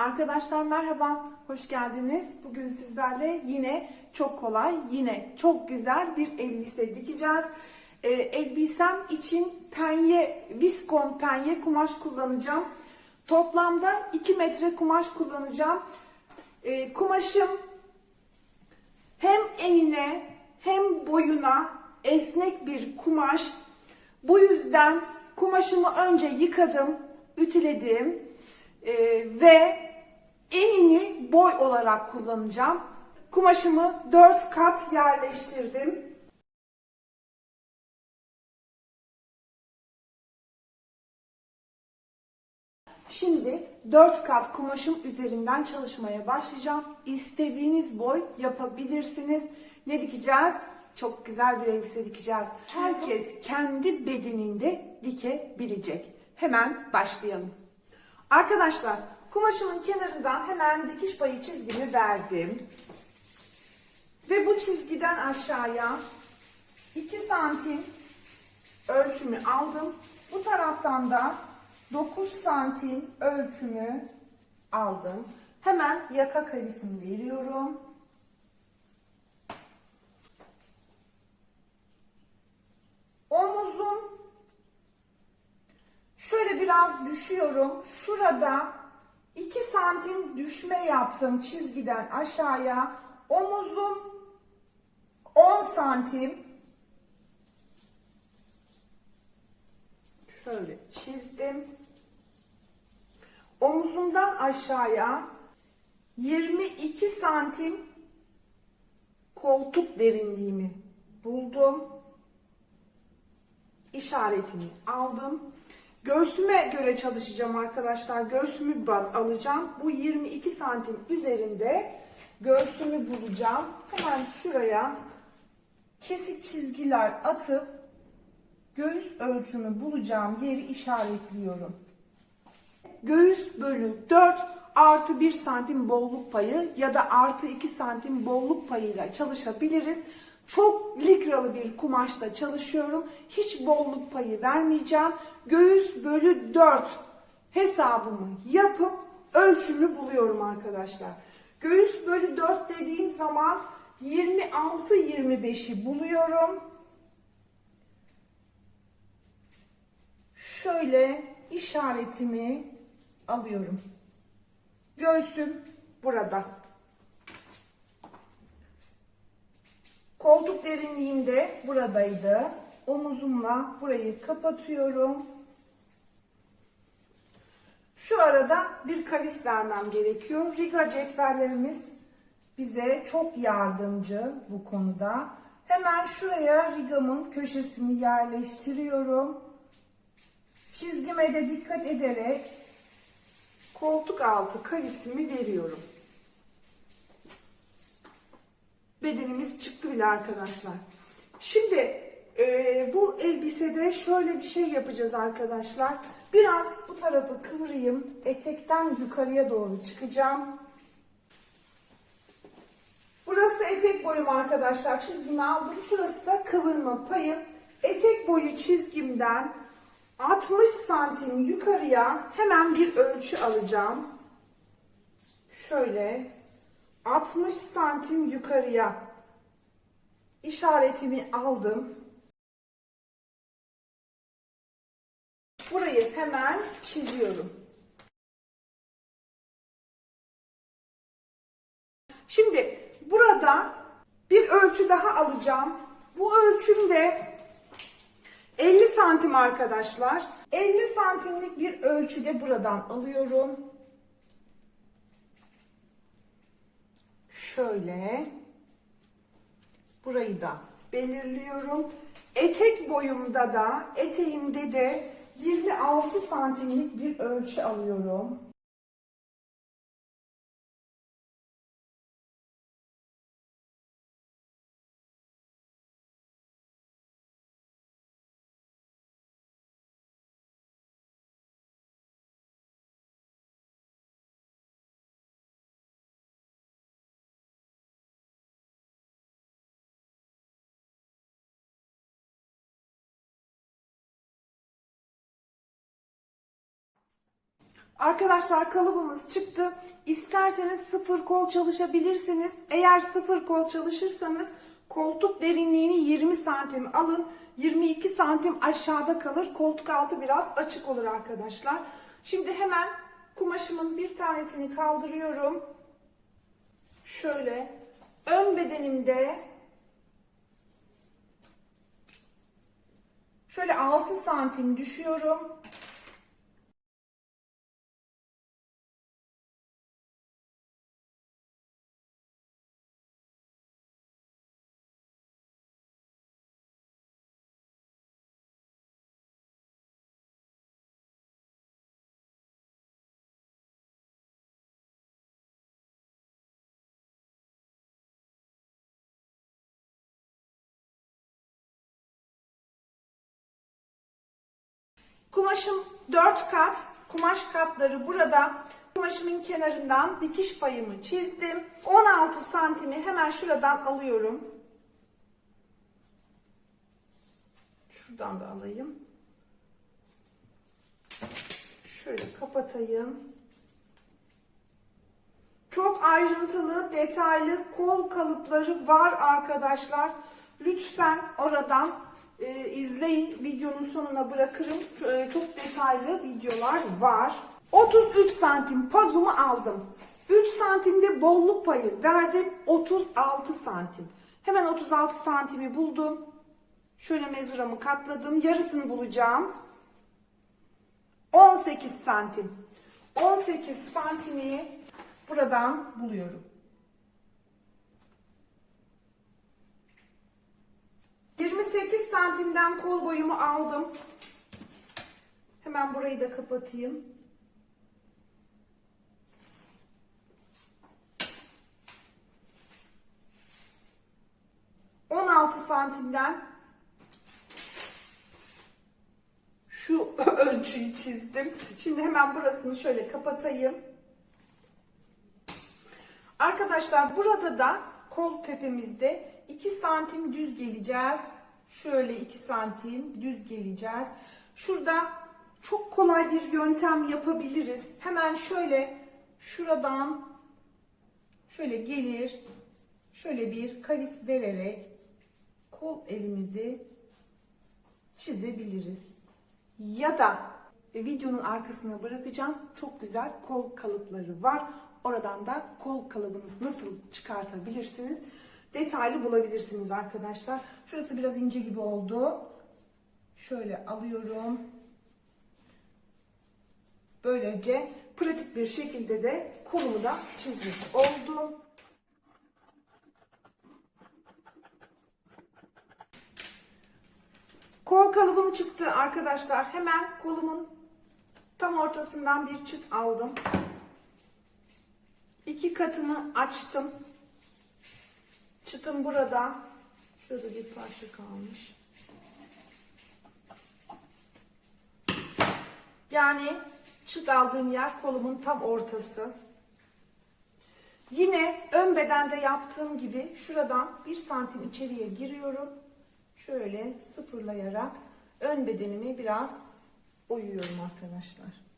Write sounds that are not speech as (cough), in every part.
Arkadaşlar merhaba, hoş geldiniz. Bugün sizlerle yine çok kolay, yine çok güzel bir elbise dikeceğiz. Ee, elbisem için penye, viskon penye kumaş kullanacağım. Toplamda 2 metre kumaş kullanacağım. Ee, kumaşım hem enine hem boyuna esnek bir kumaş. Bu yüzden kumaşımı önce yıkadım, ütüledim Ee, ve enini boy olarak kullanacağım. Kumaşımı 4 kat yerleştirdim. Şimdi 4 kat kumaşım üzerinden çalışmaya başlayacağım. İstediğiniz boy yapabilirsiniz. Ne dikeceğiz? Çok güzel bir elbise dikeceğiz. Herkes kendi bedeninde dikebilecek. Hemen başlayalım. Arkadaşlar kumaşımın kenarından hemen dikiş payı çizgimi verdim. Ve bu çizgiden aşağıya 2 santim ölçümü aldım. Bu taraftan da 9 santim ölçümü aldım. Hemen yaka kavisimi veriyorum. Omuzum şöyle biraz düşüyorum. Şurada 2 santim düşme yaptım çizgiden aşağıya. Omuzum 10 santim. Şöyle çizdim. Omuzumdan aşağıya 22 santim koltuk derinliğimi buldum. İşaretini aldım. Göğsüme göre çalışacağım arkadaşlar. Göğsümü baz alacağım. Bu 22 santim üzerinde göğsümü bulacağım. Hemen şuraya kesik çizgiler atıp göğüs ölçümü bulacağım yeri işaretliyorum. Göğüs bölü 4 artı 1 santim bolluk payı ya da artı 2 santim bolluk payıyla çalışabiliriz. Çok likralı bir kumaşla çalışıyorum. Hiç bolluk payı vermeyeceğim. Göğüs bölü 4 hesabımı yapıp ölçümü buluyorum arkadaşlar. Göğüs bölü 4 dediğim zaman 26-25'i buluyorum. Şöyle işaretimi alıyorum. Göğsüm burada. Koltuk derinliğim de buradaydı. Omuzumla burayı kapatıyorum. Şu arada bir kavis vermem gerekiyor. Riga cetvellerimiz bize çok yardımcı bu konuda. Hemen şuraya rigamın köşesini yerleştiriyorum. Çizgime de dikkat ederek koltuk altı kavisimi veriyorum. Bedenimiz çıktı bile arkadaşlar. Şimdi e, bu elbisede şöyle bir şey yapacağız arkadaşlar. Biraz bu tarafı kıvırayım. Etekten yukarıya doğru çıkacağım. Burası etek boyum arkadaşlar. Çizgimi aldım. Şurası da kıvırma payım. Etek boyu çizgimden 60 santim yukarıya hemen bir ölçü alacağım. Şöyle 60 santim yukarıya işaretimi aldım. Burayı hemen çiziyorum. Şimdi burada bir ölçü daha alacağım. Bu ölçümde 50 santim arkadaşlar. 50 santimlik bir ölçüde buradan alıyorum. Şöyle. Burayı da belirliyorum. Etek boyumda da eteğimde de 26 santimlik bir ölçü alıyorum. Arkadaşlar kalıbımız çıktı. sıfır kol çalışabilirsiniz. Eğer sıfır kol çalışırsanız koltuk derinliğini 20 santim alın. 22 santim aşağıda kalır. Koltuk altı biraz açık olur arkadaşlar. Şimdi hemen kumaşımın bir tanesini kaldırıyorum. Şöyle ön bedenimde şöyle 6 santim düşüyorum. Kumaşım 4 kat. Kumaş katları burada. Kumaşımın kenarından dikiş payımı çizdim. 16 santimi hemen şuradan alıyorum. Şuradan da alayım. Şöyle kapatayım. Çok ayrıntılı, detaylı kol kalıpları var arkadaşlar. Lütfen oradan e, izleyin. Videonun sonuna bırakırım. E, çok detaylı videolar var. 33 santim pazumu aldım. 3 santimde bolluk payı verdim. 36 santim. Hemen 36 santimi buldum. Şöyle mezuramı katladım. Yarısını bulacağım. 18 santim. 18 santimi buradan buluyorum. 28 santimden kol boyumu aldım. Hemen burayı da kapatayım. On altı santimden şu (laughs) ölçüyü çizdim. Şimdi hemen burasını şöyle kapatayım. Arkadaşlar burada da kol tepemizde 2 santim düz geleceğiz. Şöyle 2 santim düz geleceğiz. Şurada çok kolay bir yöntem yapabiliriz. Hemen şöyle şuradan şöyle gelir şöyle bir kavis vererek kol elimizi çizebiliriz. Ya da videonun arkasına bırakacağım. Çok güzel kol kalıpları var. Oradan da kol kalıbınızı nasıl çıkartabilirsiniz? Detaylı bulabilirsiniz arkadaşlar. Şurası biraz ince gibi oldu. Şöyle alıyorum. Böylece pratik bir şekilde de kolumu da çizmiş oldum. Kol kalıbım çıktı arkadaşlar. Hemen kolumun tam ortasından bir çıt aldım. İki katını açtım. Çıtım burada. Şurada bir parça kalmış. Yani çıt aldığım yer kolumun tam ortası. Yine ön bedende yaptığım gibi şuradan bir santim içeriye giriyorum. Şöyle sıfırlayarak ön bedenimi biraz oyuyorum arkadaşlar.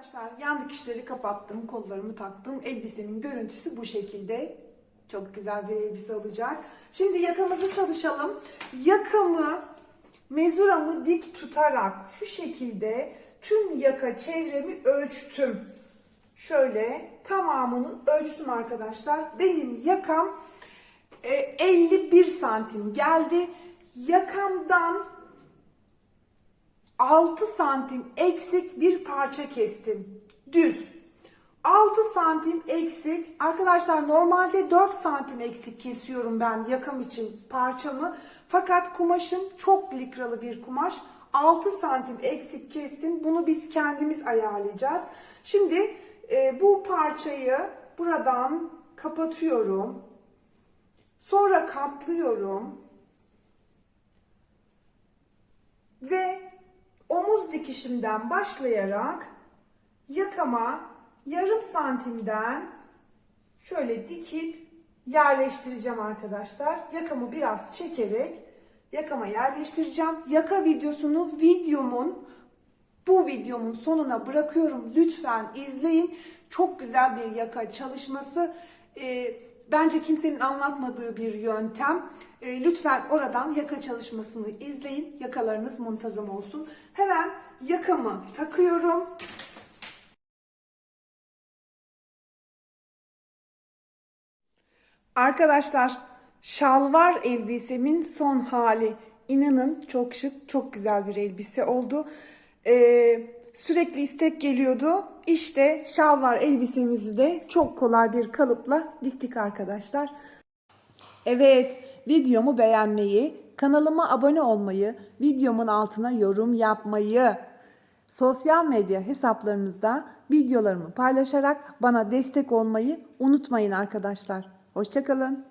Arkadaşlar yan dikişleri kapattım, kollarımı taktım. Elbisemin görüntüsü bu şekilde. Çok güzel bir elbise olacak. Şimdi yakamızı çalışalım. Yakamı, mezuramı dik tutarak şu şekilde tüm yaka çevremi ölçtüm. Şöyle tamamını ölçtüm arkadaşlar. Benim yakam e, 51 santim geldi. Yakamdan 6 santim eksik bir parça kestim. Düz. 6 santim eksik. Arkadaşlar normalde 4 santim eksik kesiyorum ben yakam için parçamı. Fakat kumaşım çok likralı bir kumaş. 6 santim eksik kestim. Bunu biz kendimiz ayarlayacağız. Şimdi e, bu parçayı buradan kapatıyorum. Sonra katlıyorum. Ve omuz dikişimden başlayarak yakama yarım santimden şöyle dikip yerleştireceğim arkadaşlar. Yakamı biraz çekerek yakama yerleştireceğim. Yaka videosunu videomun bu videomun sonuna bırakıyorum. Lütfen izleyin. Çok güzel bir yaka çalışması. Ee, bence kimsenin anlatmadığı bir yöntem. Ee, lütfen oradan yaka çalışmasını izleyin. Yakalarınız muntazam olsun. Hemen yakamı takıyorum. Arkadaşlar şalvar elbisemin son hali. İnanın çok şık, çok güzel bir elbise oldu. Ee, sürekli istek geliyordu. İşte şalvar elbisemizi de çok kolay bir kalıpla diktik arkadaşlar. Evet, videomu beğenmeyi, kanalıma abone olmayı, videomun altına yorum yapmayı, sosyal medya hesaplarınızda videolarımı paylaşarak bana destek olmayı unutmayın arkadaşlar. Hoşçakalın.